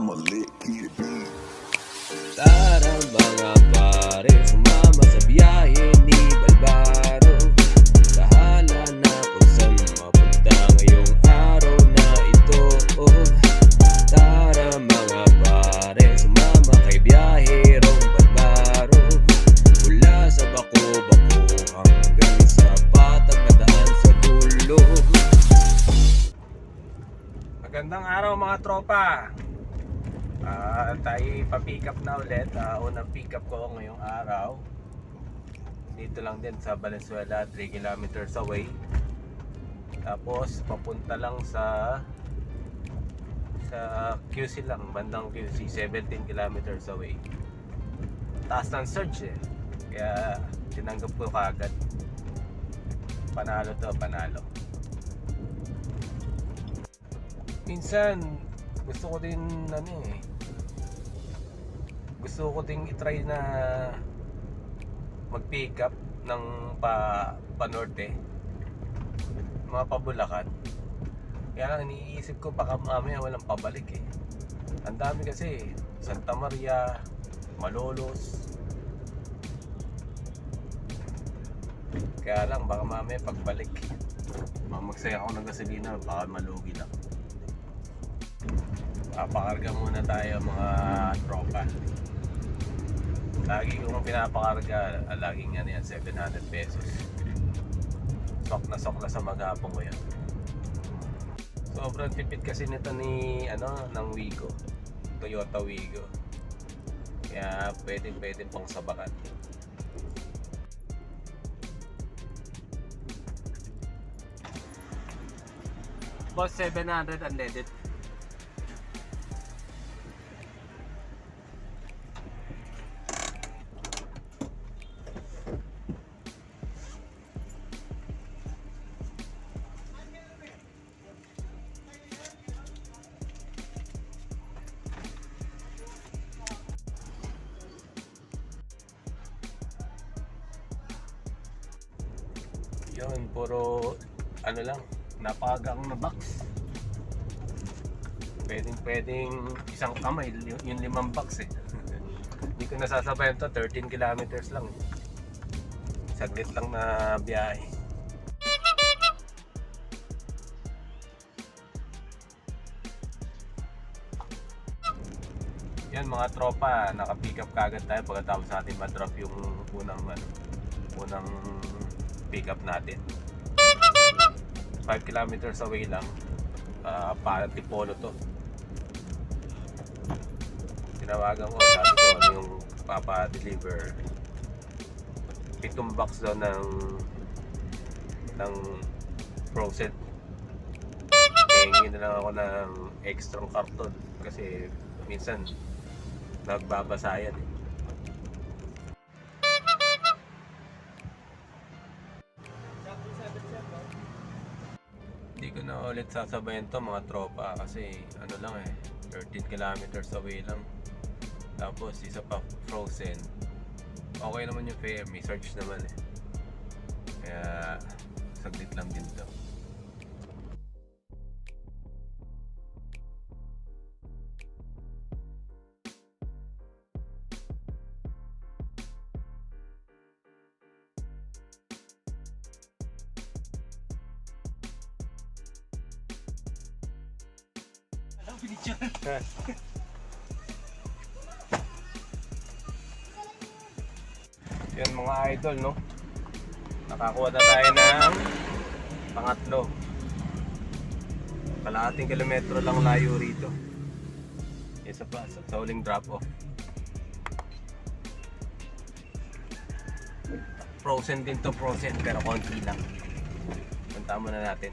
I'm a lit kid. Pa-pick up na ulit. Ah, unang pick up ko ngayong araw. Dito lang din sa Valenzuela, 3 kilometers away. Tapos papunta lang sa sa QC lang, bandang QC, 17 kilometers away. Taas ng surge eh. Kaya tinanggap ko kagad. Panalo to, panalo. Minsan gusto ko din ano eh gusto ko ding i-try na mag-pick up ng pa, pa norte mga pabulakan kaya lang iniisip ko baka mamaya walang pabalik eh. Ang dami kasi Santa Maria Malolos. Kaya lang baka mamaya pagbalik. Mamagsaya ako ng gasolina baka malugi lang. Papakarga muna tayo mga tropa lagi kong pinapakarga laging ano yan 700 pesos. Sok na sok na sa maghapon ko yan. Sobrang tipid kasi nito ni ano ng Wigo. Toyota Wigo. Kaya pwede pwede pang sabakan. Boss 700 unleaded Yun, puro ano lang, napakagang na box. Pwedeng pwedeng isang kamay, y- yung limang box eh. Hindi ko nasasabayan to, 13 kilometers lang. Saglit lang na biyahe. Yan mga tropa, naka-pick up kagad tayo pagkatapos natin ma-drop yung unang ano, unang pick up natin. 5 kilometers away lang. Uh, para Tipolo to. Tinawagan ko, sabi ko ano yung papa-deliver. Pitong box daw ng ng frozen. Hingi na lang ako ng extra karton kasi minsan nagbabasa yan eh. Na ulit sasabayan to mga tropa kasi ano lang eh 13 kilometers away lang. Tapos isa pa frozen. Okay naman yung fare may search naman eh. Kaya saglit lang din to Yan mga idol, no? Nakakuha na tayo ng pangatlo. Kalahating kilometro lang layo rito. Isa pa, sa, sa huling drop off. Frozen din to frozen pero konti lang. Punta muna natin.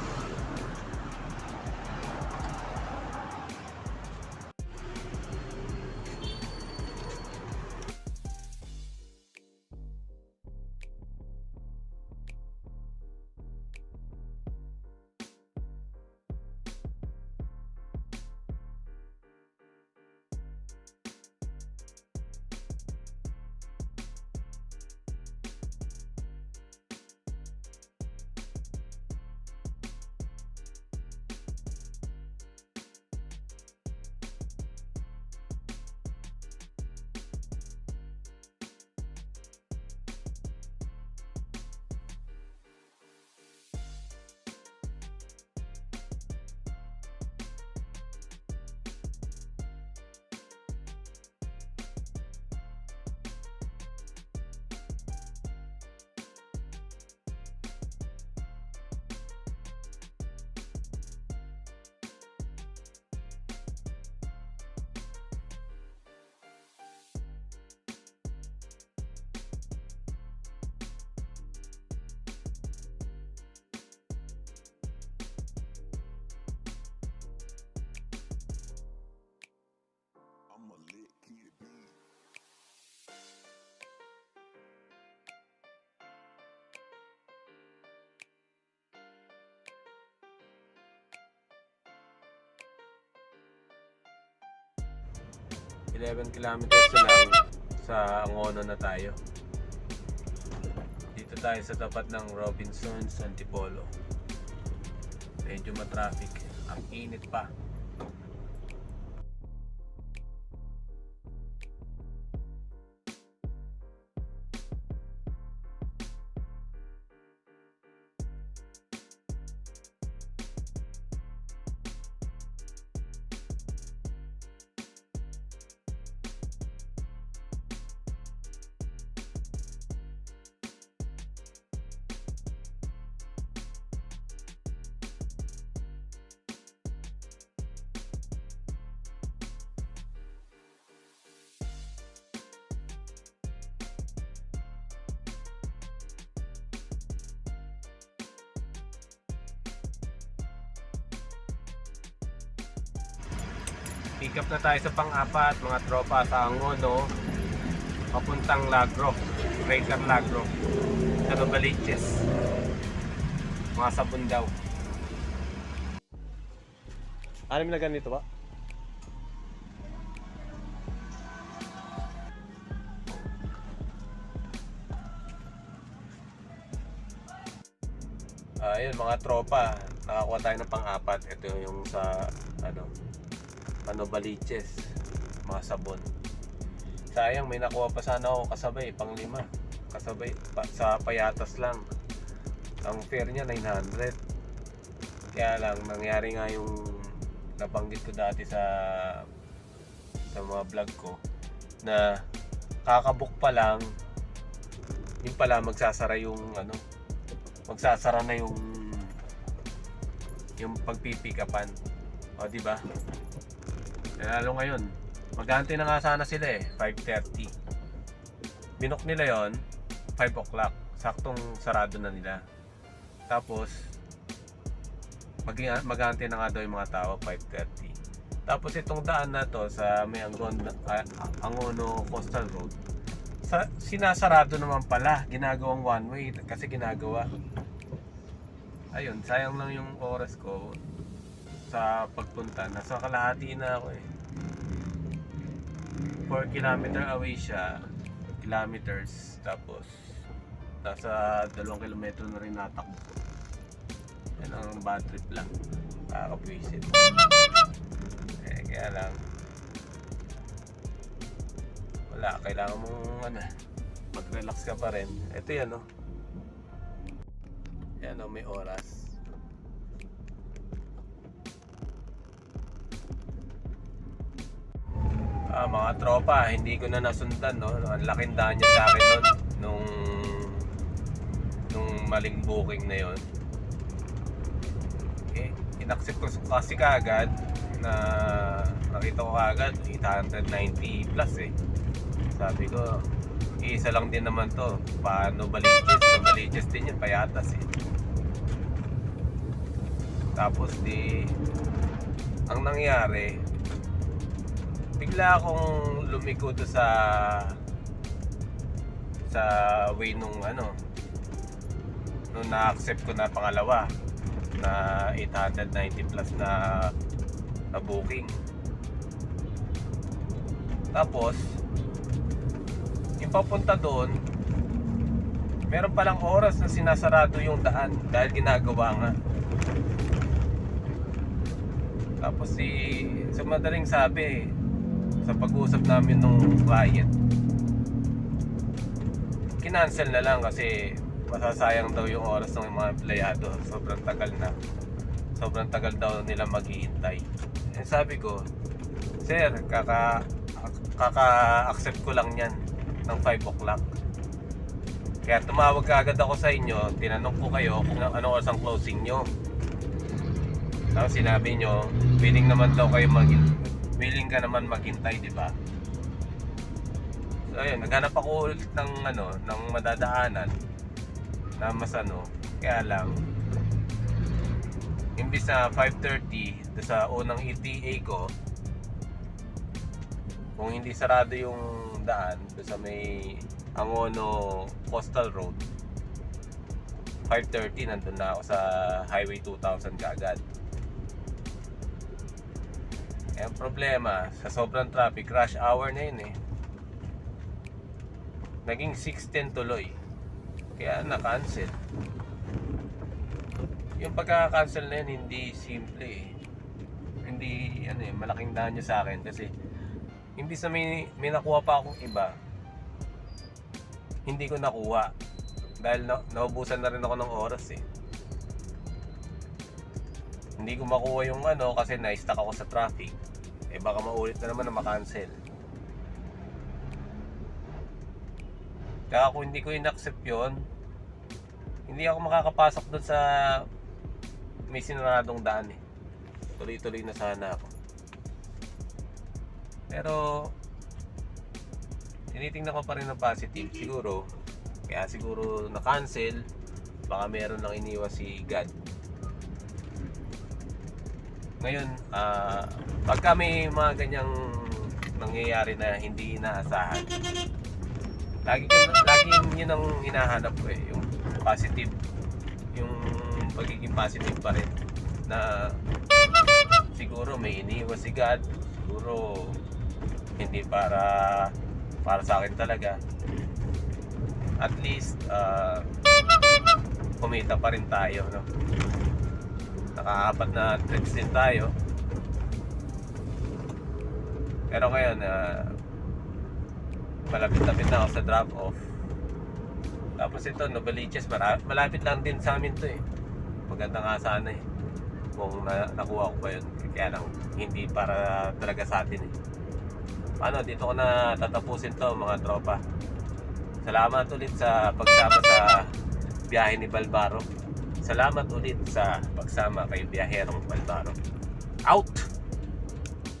11 kilometers lang sa Angono na tayo. Dito tayo sa tapat ng Robinson's Antipolo. Medyo matraffic. Ang init pa. Pick up na tayo sa pang-apat, mga tropa sa Angono. Papuntang Lagro. Greater Lagro. Sa Novaliches. Mga sabon daw. Ano na ganito ba? Ayun mga tropa, nakakuha tayo ng pang-apat. Ito yung sa ano, ano baliches, mga sabon. Sayang may nakuha pa sana ako kasabay, pang lima. Kasabay pa, sa payatas lang. Ang fare niya 900. Kaya lang nangyari nga yung nabanggit ko dati sa sa mga vlog ko na kakabook pa lang yung pala magsasara yung ano magsasara na yung yung pagpipikapan o di ba lalo ngayon. Maghahantay na nga sana sila eh 5.30 binok nila yon 5 o'clock. Saktong sarado na nila. Tapos mag maghahantay na nga daw yung mga tao 5.30 tapos itong daan na to sa may Angon, ah, Angono Coastal Road sa, sinasarado naman pala. Ginagawang one way kasi ginagawa. Ayun sayang lang yung oras ko sa pagpunta. Nasa kalahati na ako eh. 4 kilometer away siya. Kilometers tapos nasa 2 kilometro na rin natakbo. Yan ang bad trip lang. Kakapwisit eh kaya lang wala. Kailangan mong ano mag relax ka pa rin. Ito yan oh. Yan oh may oras Ah, mga tropa, hindi ko na nasundan, no? Ang laking daan niya sa akin nun, nung nung maling booking na yon. Eh, inaccept ko kasi kaagad na nakita ko kaagad 890 plus eh. Sabi ko, isa lang din naman to. Paano baliches? Baliches din yun, payatas eh. Tapos di, ang nangyari, bigla akong lumiko to sa sa way nung ano nung na-accept ko na pangalawa na 890 plus na na booking. Tapos yung papunta doon meron palang oras na sinasarado yung daan dahil ginagawa nga. Tapos si sa madaling sabi sa pag-uusap namin nung client kinancel na lang kasi masasayang daw yung oras ng mga empleyado. Sobrang tagal na. Sobrang tagal daw nila maghihintay. Eh, sabi ko sir kaka kaka-accept ko lang yan ng 5 o'clock. Kaya tumawag ka agad ako sa inyo tinanong ko kayo kung ano oras ang closing nyo. Tapos sinabi nyo willing naman daw kayo mag willing ka naman maghintay, di ba? So ayun, naghanap ako ulit ng ano, ng madadaanan na mas ano, kaya lang imbis na 5.30 doon sa unang ETA ko kung hindi sarado yung daan doon sa may Angono Coastal Road 5.30 nandun na ako sa Highway 2000 kaagad ang problema, sa sobrang traffic, rush hour na yun eh. Naging 6.10 tuloy. Kaya na-cancel. Yung pagka-cancel na yun, hindi simple eh. Hindi, ano eh, malaking danyo sa akin kasi hindi sa may, may nakuha pa akong iba, hindi ko nakuha. Dahil na, naubusan na rin ako ng oras eh. Hindi ko makuha yung ano kasi na-stuck ako sa traffic. Eh baka maulit na naman na makancel. Kaya kung hindi ko in-accept yun, hindi ako makakapasok doon sa may sinaradong daan eh. Tuloy-tuloy na sana ako. Pero tinitingnan ko pa rin ng positive siguro. Kaya siguro na-cancel. Baka meron lang iniwas si God. Ngayon, ah pagka may mga ganyang nangyayari na hindi inaasahan, lagi, lagi yun ang hinahanap ko eh, yung positive, yung pagiging positive pa rin na siguro may iniwas si God, siguro hindi para para sa akin talaga. At least ah, kumita pa rin tayo, no? Nakaapat na trips din tayo. Pero ngayon, ah, malapit-lapit na ako sa drop-off. Tapos ito, Novaliches, malapit lang din sa amin to eh. Maganda nga sana eh. Kung na- nakuha ko pa yun. Kaya lang, hindi para talaga sa atin eh. Paano, dito ko na tatapusin to mga tropa. Salamat ulit sa pagsama sa biyahe ni Balbaro. Salamat ulit sa pagsama kay Biyaherong Balbaro. Out!